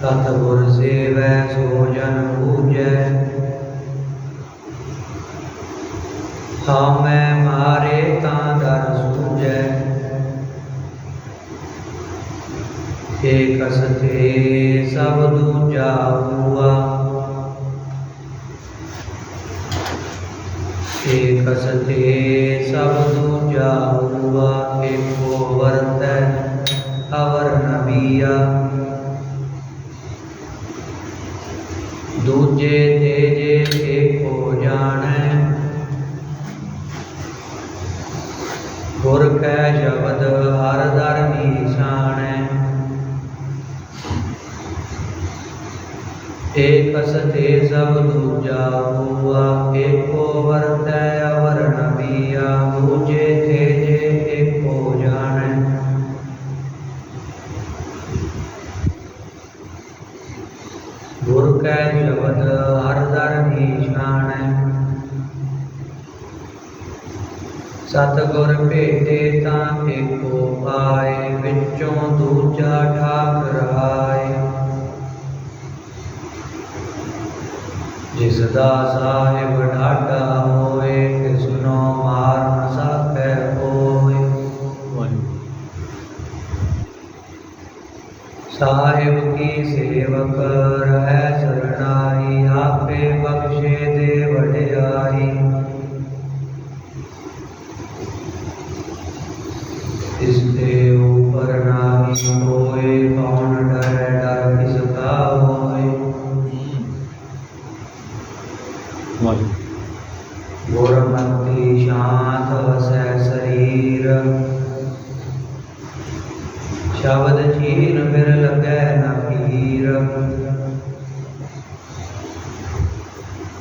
सतगुर सेवै सोजन पूजै हमें मारे ता दर सूजै एक सथे सब दूजा हुआ एक सथे सब दूजा हुआ एक वरत अवर नबिया ਏਕ ਸਭ ਦੂਜਾ ਹੁਆ ਏਕੋ ਵਰਤੈ ਅਵਰ ਨਬੀਆ ਦੂਜੇ ਤੇਜੇ ਏਕੋ ਜਾਣੈ। ਗੁਰ ਕੈ ਸ਼ਬਦ ਹਰ ਦਰ ਨਿਸ਼ਾਨੈ। ਸਤ ਗੁਰ ਭੇਟੇ ਤਾਂ ਏਕੋ ਪਾਏ, ਵਿੱਚੋਂ ਦੂਜਾ ਠਾਕ ਰਹਾਏ जिसदा साहिब ढाडा होए मार होए साहिब की सेवक रह शरणाई आपे बख्शे दे बड़े ਗੁਰਮਤਿ ਸ਼ਾਂਤ ਵਸੈ ਸਰੀਰ ਸ਼ਬਦ ਚੀਨ ਬਿਰ ਲੱਗੈ ਨਾ ਪੀਰ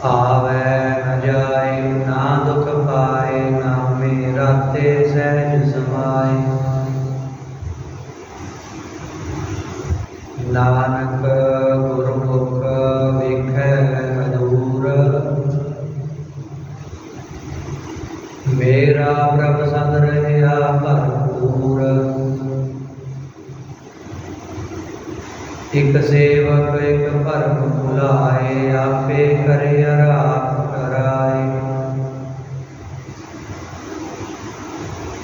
ਆਵੈ ਨਾ ਜਾਏ ਨਾ ਦੁਖ ਪਾਏ ਨਾ ਮੇਰਾ ਤੇ ਸਹਿ एक सेवक, एक परम बुलाए आपे करे आप कराए।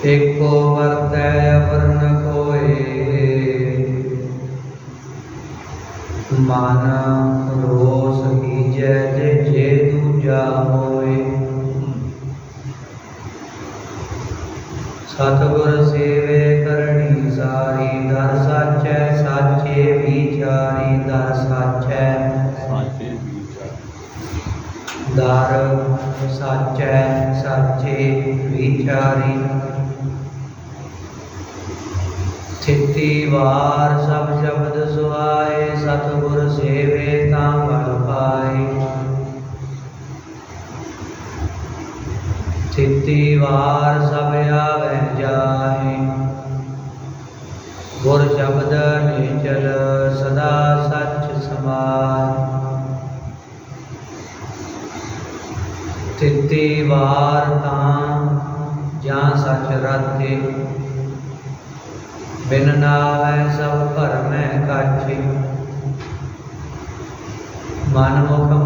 एक को वर्तय वर्ण कोए। माना रोष की जय ਸਤਿਗੁਰ ਸੇਵੇ ਕਰਨੀ ਸਾਰੀ ਦਰ ਸਾਚੈ ਸਾਚੇ ਵਿਚਾਰੀ ਦਰ ਸਾਚੈ ਦਰ ਸਾਚੈ ਸਾਚੇ ਵਿਚਾਰੀ ਥਿਤੀ ਵਾਰ ਸਭ ਸ਼ਬਦ ਸੁਆਏ ਸਤਿਗੁਰ ਸੇਵੇ ਥਿਤੀ ਵਾਰ ਸਭ ਆਵੈ ਜਾਏ ਗੁਰ ਸ਼ਬਦ ਨਿਚਲ ਸਦਾ ਸੱਚ ਸਮਾਏ ਤਿੱਤੀ ਵਾਰ ਤਾਂ ਜਾਂ ਸੱਚ ਰਾਤੇ ਬਿਨ ਨਾਵੈ ਸਭ ਭਰਮੈ ਕਾਛੀ ਮਨ ਮੁਖ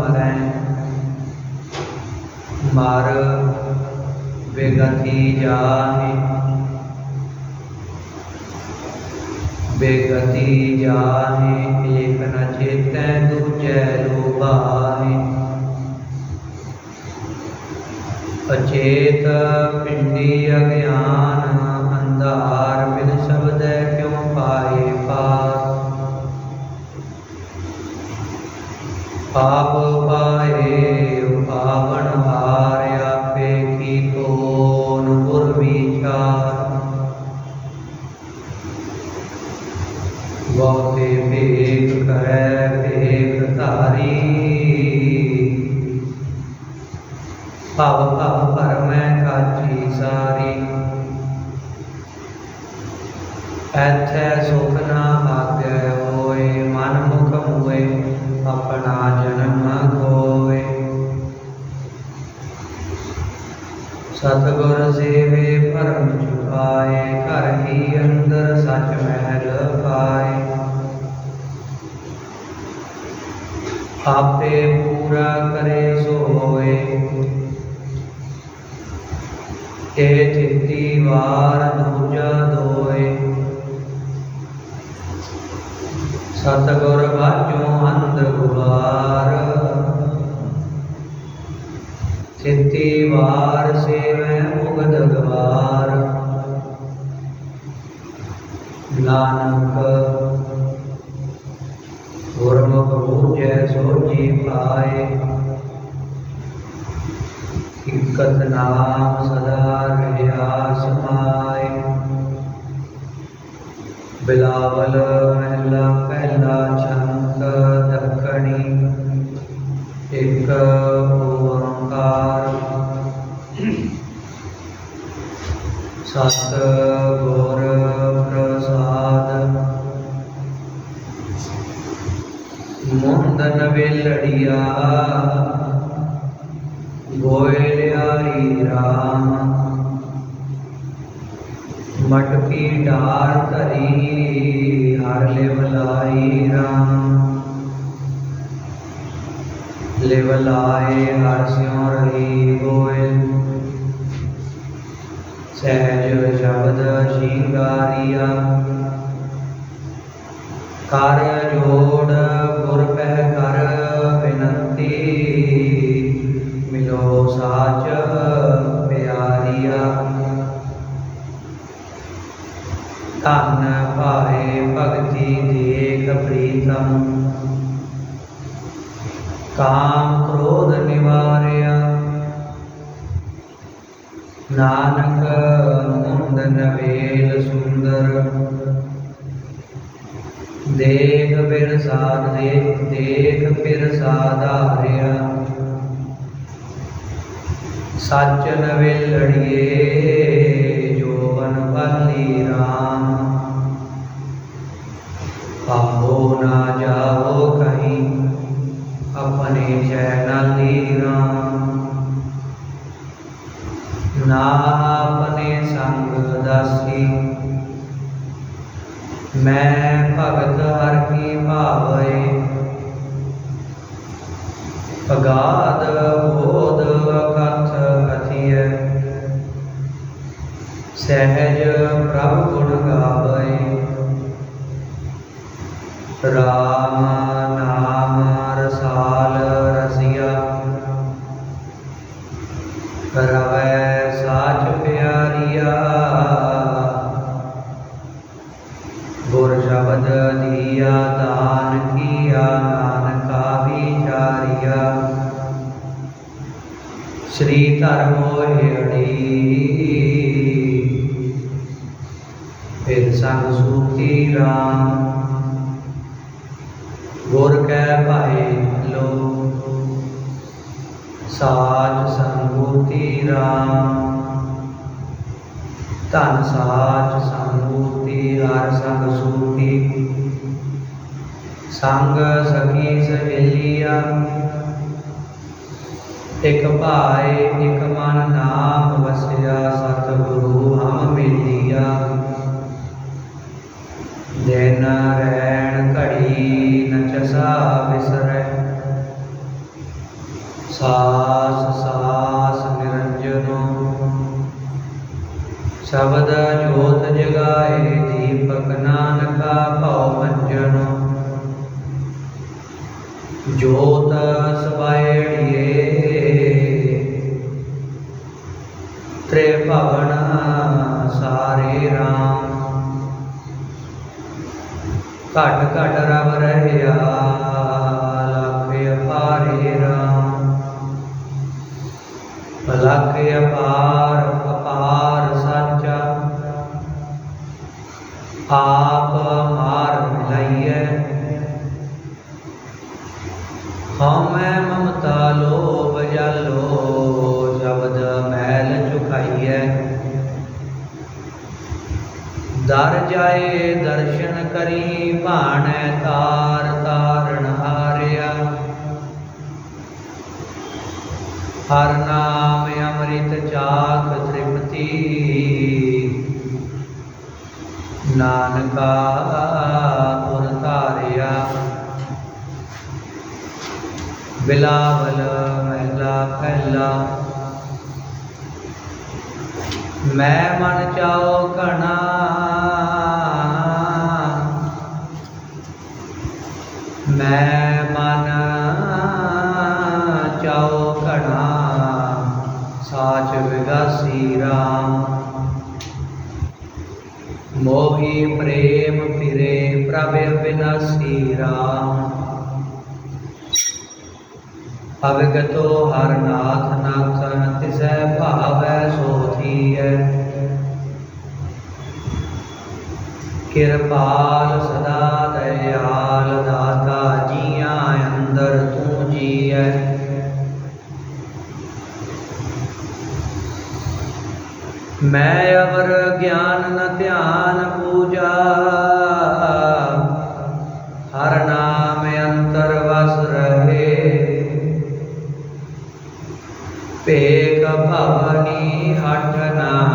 बेगति जाहे बेगति जाहे एक न चेत दूजे लोबाहे अचेत पिंडी अज्ञान, अंधार बिन शब्द क्यों पाए पाप? पाप पाए, पावन ਐਥੈ ਸੁਖ ਨਾ ਭਾਗੈ ਹੋਏ, ਮਨ ਮੁਖ ਮੁਏ, ਆਪਣਾ ਜਨਮ ਖੋਏ ਸਤਿਗੁਰ ਸੇਵੇ ਪਰਮ ਚੁਕਾਏ, ਘਰ ਹੀ ਅੰਦਰ ਸੱਚ ਮਹਿਲ ਪਾਏ। ਆਪੇ ਪੂਰਾ ਕਰੇ ਸੋ ਹੋਏ। ਇਹ ਤਿੱਤੀ ਵਾਰ ਬਿਲਾਵਲ ਮਹਿਲਾ ਪਹਿਲਾ ਛੰਤ ਦੱਖਣੀ ਇੱਕ ਓੰਕਾਰ ਸਤ ਗੁਰ ਪ੍ਰਸਾਦ ਮੁੰਦਨ ਵੇਲੜੀਆ ਗੋਇਲਿਆਈ ਰਾਮ मटकी डार करी, हर लेवलाई राम। लेवलाए हर सिंह रही गोयल सहज शब्द शिंगारिया कार्य जोड़ मेल सुंदर। देख फिर साध देख देख फिर साधा हरिया सच नवे लड़िए जोवन बली राम। आओ ना जाओ कहीं, अपने चैनल राम। ਆਪਣੇ ਦਾਸੀ ਮੈਂ ਭਗਤ ਹਰ ਕੀ ਭਾਵੇ। ਅਗਾਧ ਬੋਧ ਅਕਥ ਅਥਿਐ। ਸਹਿਜ ਪ੍ਰਭ ਗੁਣ ਗਾਵੇ। ਰਾ ਸ੍ਰੀ ਧਰਮ ਹੋਇੜੀ ਫਿਰ ਸੰਗ ਸੂਤੀ ਰਾਮ ਗੁਰ ਕੈ ਭਾਏ ਲੋ ਸਾਚ ਸੰਗੂਤੀ ਰਾਮ ਧਨ ਸਾਚ ਸੰਗੂਤੀ ਹਰ ਸੰਗ ਸੂਤੀ ਸੰਗ ਸਖੀ ਸਹੇਲੀਆ ਇਕ ਭਾਏ ਇਕ ਮਨ ਨਾਮ ਵਸਿਆ ਸਤਿਗੁਰੂ ਹਮ ਮਿਲਿਆ ਦਿਨ ਰਹਿਣ ਘੜੀ ਨਚਸਾ ਵਿਸਰੈ ਸਾਸ ਸਾਸ ਨਿਰੰਜਨੋ ਸ਼ਬਦ ਜੋਤ ਜਗਾਏ ਦੀਪਕ ਨਾਨਕਾ ਭਉ ਮੰਜਨੋ ਜੋਤ ਸਵਾਇੜੀਏ ਤ੍ਰੇ ਭਵਨ ਸਾਰੇ ਰਾਮ। ਘਟ ਘਟ ਰਵ ਰਹਿਆ ਲਖ ਅਪਾਰੇ ਰਾਮ। ਲਖ ਅਪਾਰ जाए दर्शन करी भाण तार तारण हारिया। हर नाम अमृत चाक त्रिपति नानका पुर तारिया। बिलावल महला पहला मैं मन चाओ कणा मैं मन चौकड़ा साच विगासी राम। मोहि प्रेम फिरे, प्रभ विनासी राम। अवगतो हरनाथ नाथन, तिस भाव सोथी है कृपाल सदा दयाल दात। અંદર તું है मैं अवर ज्ञान न ध्यान पूजा। हर नाम अंतर बस रहे। पेक भवनी हठ ना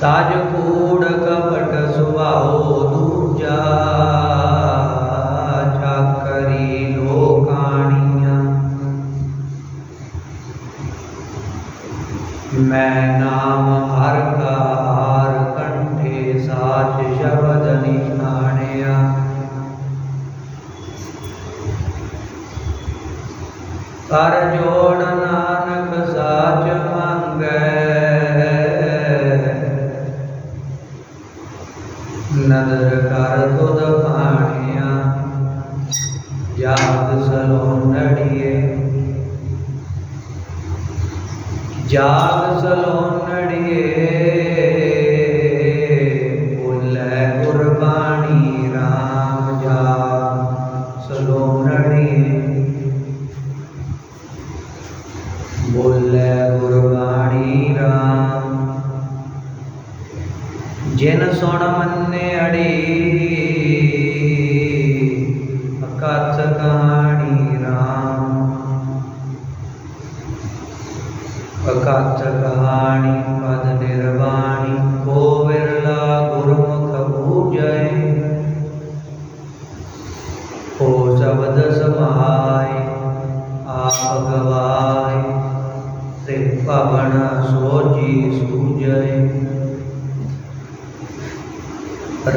ਤਾਜ ਕੂੜ ਕਪਟ ਸੁਭਾਓ, ਦੂਜਾ ਚਾਕਰੀ ਲੋਕਾਣੀਆਂ। ਮੈਂ ਨਾਮ ਹਰ ਕਾ ਹਾਰ ਕੰਠੇ ਸਾਚ ਸ਼ਬਦ ਨਿਸ਼ਾਨਿਆ। ਕਰ ਜੋੜ ਨਾਨਕ ਸਾਚ ਨਦਰ ਕਰ ਖੁਦ ਭਾਣਿਆ। ਯਾਦ ਸਲੋਂ ਨੜੀਏ। ਯਾਦ ਸਲੋਂ ਨੜੀਏ। ਬੋਲੇ ਗੁਰਬਾਣੀ RAM ਯਾਦ ਸਲੋਂ ਨੜੀਏ। ਬੋਲੇ ਗੁਰਬਾਣੀ RAM ਜਿਨ ਸੁਣ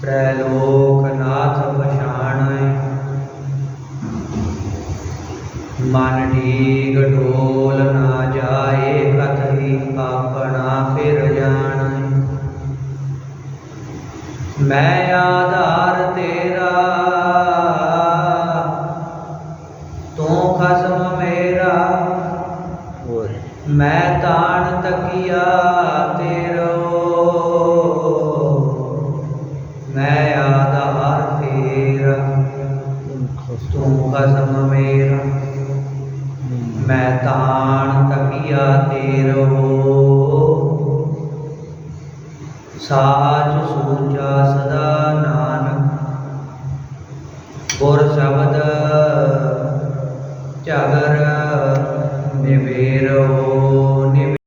त्रैलोकनाथ पशाण मन ढीक ढोल ना जाए कथ ही पापना फिर जान मैं आधार तेरा तू खसम मेरा मैं तान तकिया